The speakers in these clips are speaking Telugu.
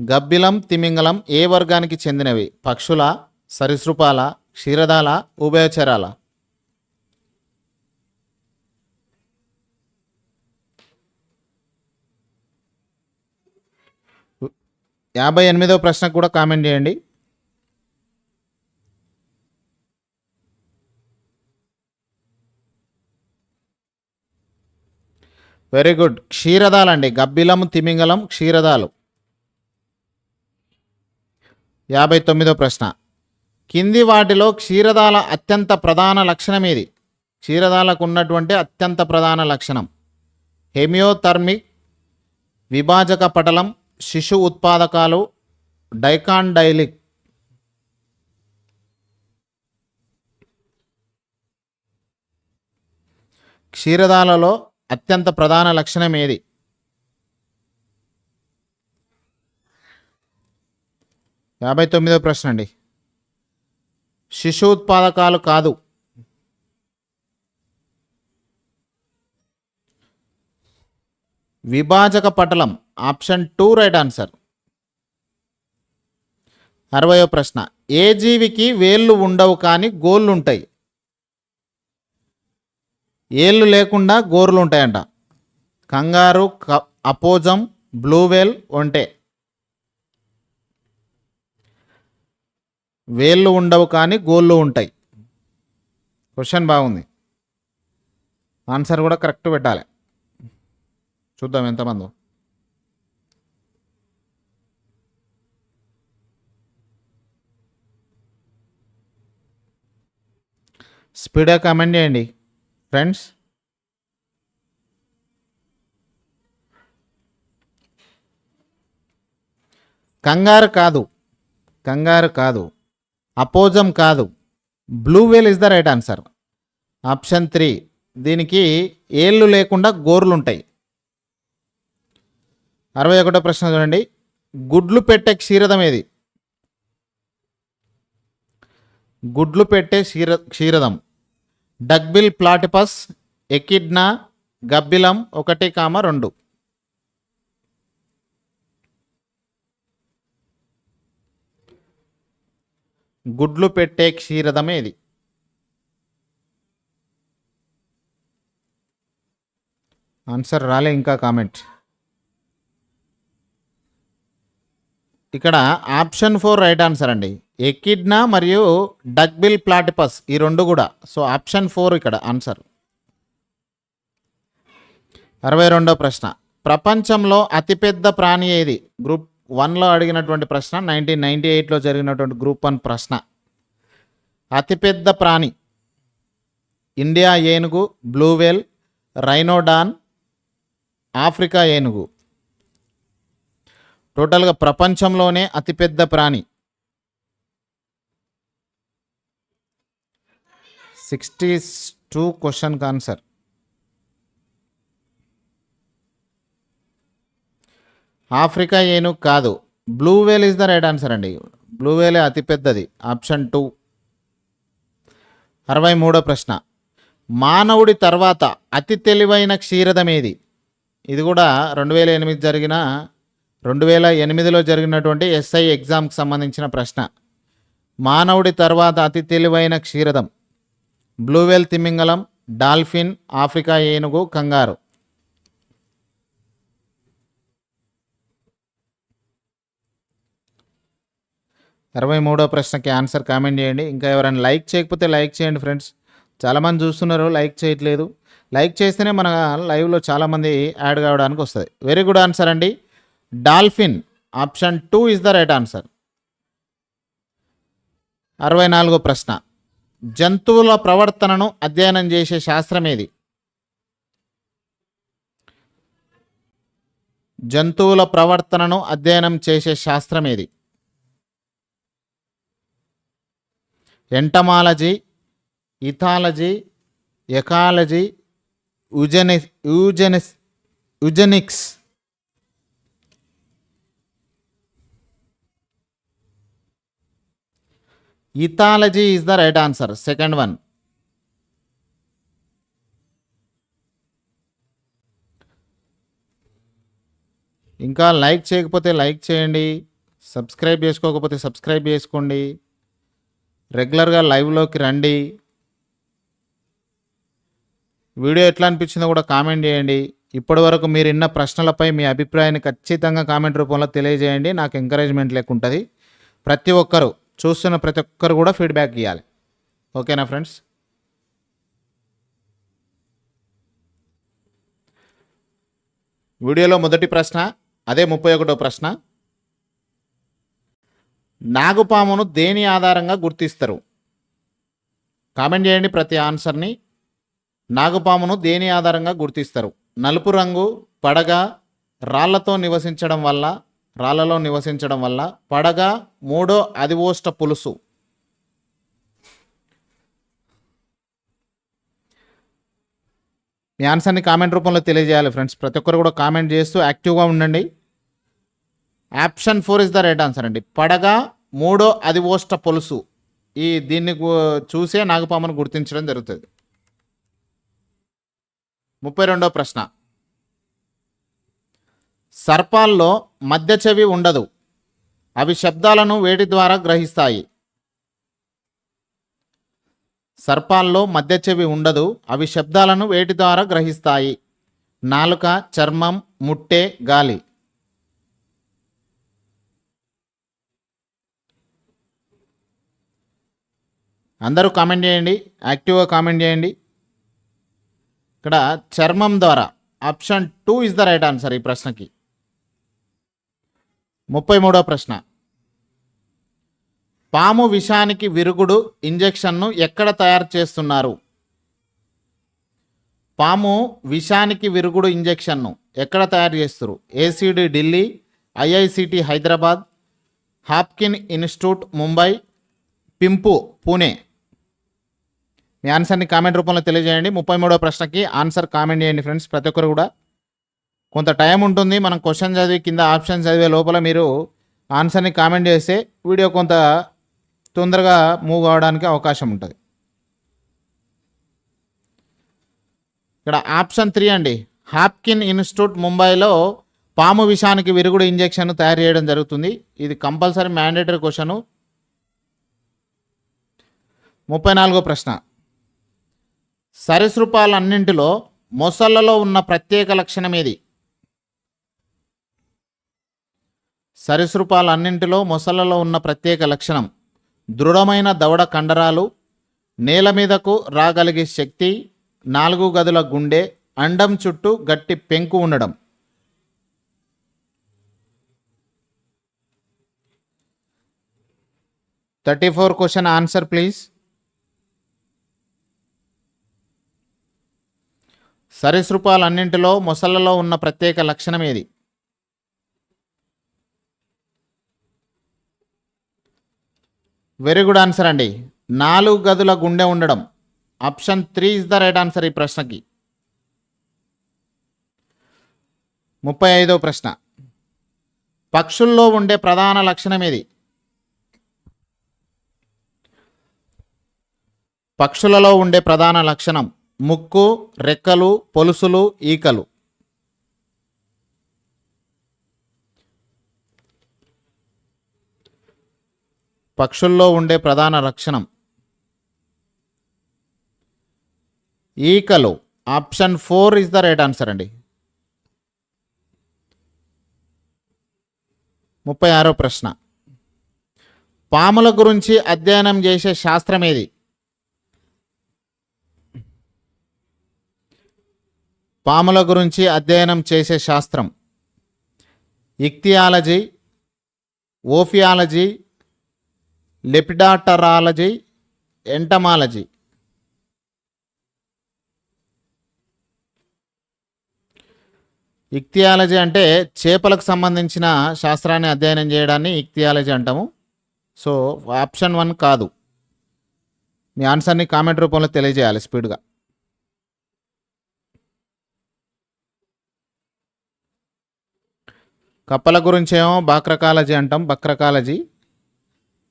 గబ్బిలం తిమింగలం ఏ వర్గానికి చెందినవి? పక్షుల సరీసృపాల క్షీరదాల ఉభయచరాల. యాభై ఎనిమిదో ప్రశ్నకు కూడా కామెంట్ చేయండి. Very good. క్షీరదాలండి. గబ్బిలం తిమింగలం క్షీరదాలు. యాభై తొమ్మిదో ప్రశ్న. కింది వాటిలో క్షీరదాల అత్యంత ప్రధాన లక్షణం ఏది? క్షీరదాలకు ఉన్నటువంటి అత్యంత ప్రధాన లక్షణం. హెమియోథర్మిక్ విభాజక పటలం శిశు ఉత్పాదకాలు డైకాండైలిక్. క్షీరదాలలో అత్యంత ప్రధాన లక్షణం ఏది? యాభై తొమ్మిదో ప్రశ్న అండి శిశు ఉత్పాదకాలు కాదు. విభాజక పటలం ఆప్షన్ టూ రైట్ ఆన్సర్. అరవయో ప్రశ్న. ఏ జీవికి వేళ్ళు ఉండవు కానీ గోళ్ళు ఉంటాయి ఏళ్ళు లేకుండా గోర్లు ఉంటాయంట కంగారు క- అపోజం బ్లూవేల్ ఒంటె. వేళ్ళు ఉండవు కానీ గోళ్ళు ఉంటాయి. క్వశ్చన్ బాగుంది. ఆన్సర్ కూడా కరెక్ట్ పెట్టాలి. చూద్దాం ఎంతమంది స్పీడ్గా కమెంట్ చేయండి. ఫ్రెండ్స్ కంగారు కాదు. కంగారు కాదు. అపోజం కాదు. Blue whale is the right answer option three దీనికి ఏళ్ళు లేకుండా గోర్లు ఉంటాయి. అరవై ఒకటో ప్రశ్న చూడండి. గుడ్లు పెట్టే క్షీరదం ఏది? గుడ్లు పెట్టే క్షీర క్షీరదం. డగ్బిల్ ప్లాటిపస్ ఎకిడ్నా గబ్బిలం ఒకటి కామ రెండు. గుడ్లు పెట్టే క్షీరదమే ఇది. ఆన్సర్ రాలే ఇంకా కామెంట్. ఇక్కడ ఆప్షన్ ఫోర్ రైట్ ఆన్సర్ అండి. ఎకిడ్నా మరియు డక్బిల్ ప్లాటిపస్ ఈ రెండు కూడా. సో ఆప్షన్ ఫోర్ ఇక్కడ ఆన్సర్. అరవై రెండో ప్రశ్న. ప్రపంచంలో అతిపెద్ద ప్రాణి ఏది? గ్రూప్ వన్లో అడిగినటువంటి ప్రశ్న నైన్టీన్ నైన్టీ ఎయిట్లో జరిగినటువంటి గ్రూప్ వన్ ప్రశ్న. అతిపెద్ద ప్రాణి ఇండియా ఏనుగు బ్లూవెల్ రైనోడాన్ ఆఫ్రికా ఏనుగు. టోటల్గా ప్రపంచంలోనే అతిపెద్ద ప్రాణి. సిక్స్టీ టూ క్వశ్చన్కి ఆన్సర్ ఆఫ్రికా ఏనుగు కాదు. Blue whale is the right answer అండి. బ్లూ వేలే అతిపెద్దది ఆప్షన్ టూ. అరవై మూడో ప్రశ్న. మానవుడి తర్వాత అతి తెలివైన క్షీరదం ఏది? ఇది కూడా రెండు వేల ఎనిమిది జరిగిన రెండు వేల ఎనిమిదిలో జరిగినటువంటి ఎస్ఐ ఎగ్జామ్కి సంబంధించిన ప్రశ్న. మానవుడి తర్వాత అతి తెలివైన క్షీరదం. బ్లూవెల్ తిమింగలం డాల్ఫిన్ ఆఫ్రికా ఏనుగు కంగారు. అరవై మూడో ప్రశ్నకి ఆన్సర్ కామెంట్ చేయండి. ఇంకా ఎవరైనా లైక్ చేయకపోతే లైక్ చేయండి ఫ్రెండ్స్. చాలామంది చూస్తున్నారు లైక్ చేయట్లేదు. లైక్ చేస్తేనే మన లైవ్లో చాలామంది యాడ్ కావడానికి వస్తుంది. వెరీ గుడ్ ఆన్సర్ అండి. Dolphin option two is the right answer. అరవై నాలుగో ప్రశ్న. జంతువుల ప్రవర్తనను అధ్యయనం చేసే శాస్త్రం ఏది? జంతువుల ప్రవర్తనను అధ్యయనం చేసే శాస్త్రం ఏది? ఎంటమాలజీ ఇథాలజీ ఎకాలజీ యూజెని యూజెనిస్ eugenics. Ethology is the right answer second one ఇంకా లైక్ చేయకపోతే లైక్ చేయండి. సబ్స్క్రైబ్ చేసుకోకపోతే సబ్స్క్రైబ్ చేసుకోండి. రెగ్యులర్గా లైవ్లోకి రండి. వీడియో ఎట్లా అనిపించిందో కూడా కామెంట్ చేయండి. ఇప్పటి వరకు మీరు ఇన్న ప్రశ్నలపై మీ అభిప్రాయాన్ని ఖచ్చితంగా కామెంట్ రూపంలో తెలియజేయండి. నాకు ఎంకరేజ్మెంట్ లేకుంటుంది. ప్రతి ఒక్కరు చూస్తున్న ప్రతి ఒక్కరు కూడా ఫీడ్బ్యాక్ ఇవ్వాలి ఓకేనా ఫ్రెండ్స్? వీడియోలో మొదటి ప్రశ్న అదే ముప్పై ఒకటో ప్రశ్న. నాగుపామును దేని ఆధారంగా గుర్తిస్తారు? కామెంట్ చేయండి ప్రతి ఆన్సర్ని. నాగుపామును దేని ఆధారంగా గుర్తిస్తారు? నలుపు రంగు పడగ రాళ్ళతో నివసించడం వల్ల రాళ్ళలో నివసించడం వల్ల పడగ మూడో అదివోష్ట పులుసు. మీ ఆన్సర్ని కామెంట్ రూపంలో తెలియజేయాలి ఫ్రెండ్స్. ప్రతి ఒక్కరు కూడా కామెంట్ చేస్తూ యాక్టివ్గా ఉండండి. Option four is the right answer అండి. పడగ మూడో అది ఓష్ట పొలుసు. ఈ దీన్ని చూసే నాగపామను గుర్తించడం జరుగుతుంది. ముప్పై రెండో ప్రశ్న. సర్పాల్లో మధ్య చెవి ఉండదు. అవి శబ్దాలను వేటి ద్వారా గ్రహిస్తాయి. సర్పాల్లో మధ్య చెవి ఉండదు. అవి శబ్దాలను వేటి ద్వారా గ్రహిస్తాయి. నాలుక చర్మం ముట్టె గాలి. అందరూ కామెంట్ చేయండి యాక్టివ్గా కామెంట్ చేయండి. ఇక్కడ చర్మం ద్వారా option two is the right answer ఈ ప్రశ్నకి. ముప్పై మూడో ప్రశ్న. పాము విషానికి విరుగుడు ఇంజెక్షన్ను ఎక్కడ తయారు చేస్తున్నారు? పాము విషానికి విరుగుడు ఇంజెక్షన్ను ఎక్కడ తయారు చేస్తారు? ACD Delhi IICT Hyderabad Haffkine Institute Mumbai pimp Pune మీ ఆన్సర్ని కామెంట్ రూపంలో తెలియజేయండి. ముప్పై మూడో ప్రశ్నకి ఆన్సర్ కామెంట్ చేయండి ఫ్రెండ్స్. ప్రతి ఒక్కరు కూడా కొంత టైం ఉంటుంది. మనం క్వశ్చన్ చదివి కింద ఆప్షన్ చదివే లోపల మీరు ఆన్సర్ని కామెంట్ చేస్తే వీడియో కొంత తొందరగా మూవ్ అవడానికి అవకాశం ఉంటుంది. ఇక్కడ ఆప్షన్ త్రీ అండి. హాప్కిన్ ఇన్స్టిట్యూట్ ముంబైలో పాము విషానికి విరుగుడు ఇంజెక్షన్ తయారు చేయడం జరుగుతుంది. ఇది కంపల్సరీ మ్యాండేటరీ క్వశ్చను. ముప్పై నాలుగో ప్రశ్న. సరీసృపాలన్నింటిలో మొసళ్ళలో ఉన్న ప్రత్యేక లక్షణం ఏది? సరీసృపాలన్నింటిలో మొసళ్ళలో ఉన్న ప్రత్యేక లక్షణం దృఢమైన దవడ కండరాలు నేల మీదకు రాగలిగే శక్తి నాలుగు గదుల గుండె అండం చుట్టూ గట్టి పెంకు ఉండడం. Thirty four question answer please. సరీసృపాలన్నింటిలో మొసళ్ళలో ఉన్న ప్రత్యేక లక్షణం ఏది? వెరీ గుడ్ ఆన్సర్ అండి. నాలుగు గదుల గుండె ఉండడం. Option three is the right answer ఈ ప్రశ్నకి. ముప్పై ఐదో ప్రశ్న. పక్షుల్లో ఉండే ప్రధాన లక్షణం ఏది? పక్షులలో ఉండే ప్రధాన లక్షణం. ముక్కు రెక్కలు పొలుసులు ఈకలు. పక్షుల్లో ఉండే ప్రధాన లక్షణం. ఈకలు. Option four is the right answer అండి. ముప్పై ఆరో ప్రశ్న. పాముల గురించి అధ్యయనం చేసే శాస్త్రం ఏది? పాముల గురించి అధ్యయనం చేసే శాస్త్రం. ఇక్తియాలజీ ఓఫియాలజీ లెపిడాటరాలజీ ఎంటమాలజీ. ఇక్తియాలజీ అంటే చేపలకు సంబంధించిన శాస్త్రాన్ని అధ్యయనం చేయడాన్ని ఇక్తియాలజీ అంటాము. సో ఆప్షన్ వన్ కాదు. మీ ఆన్సర్ని కామెంట్ రూపంలో తెలియజేయాలి స్పీడ్గా. కప్పల గురించి ఏమో బాక్రకాలజీ అంటాం బక్రకాలజీ.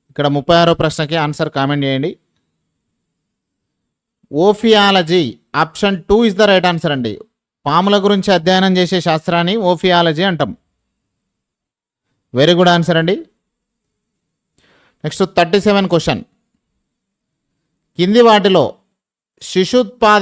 ఇక్కడ ముప్పై ఆరో ప్రశ్నకి ఆన్సర్ కామెంట్ చేయండి. Ophiology option two is the right answer అండి. పాముల గురించి అధ్యయనం చేసే శాస్త్రాన్ని ఓఫియాలజీ అంటాం. వెరీ గుడ్ ఆన్సర్ అండి. Next thirty seven question. కింది వాటిలో శిశుత్పాద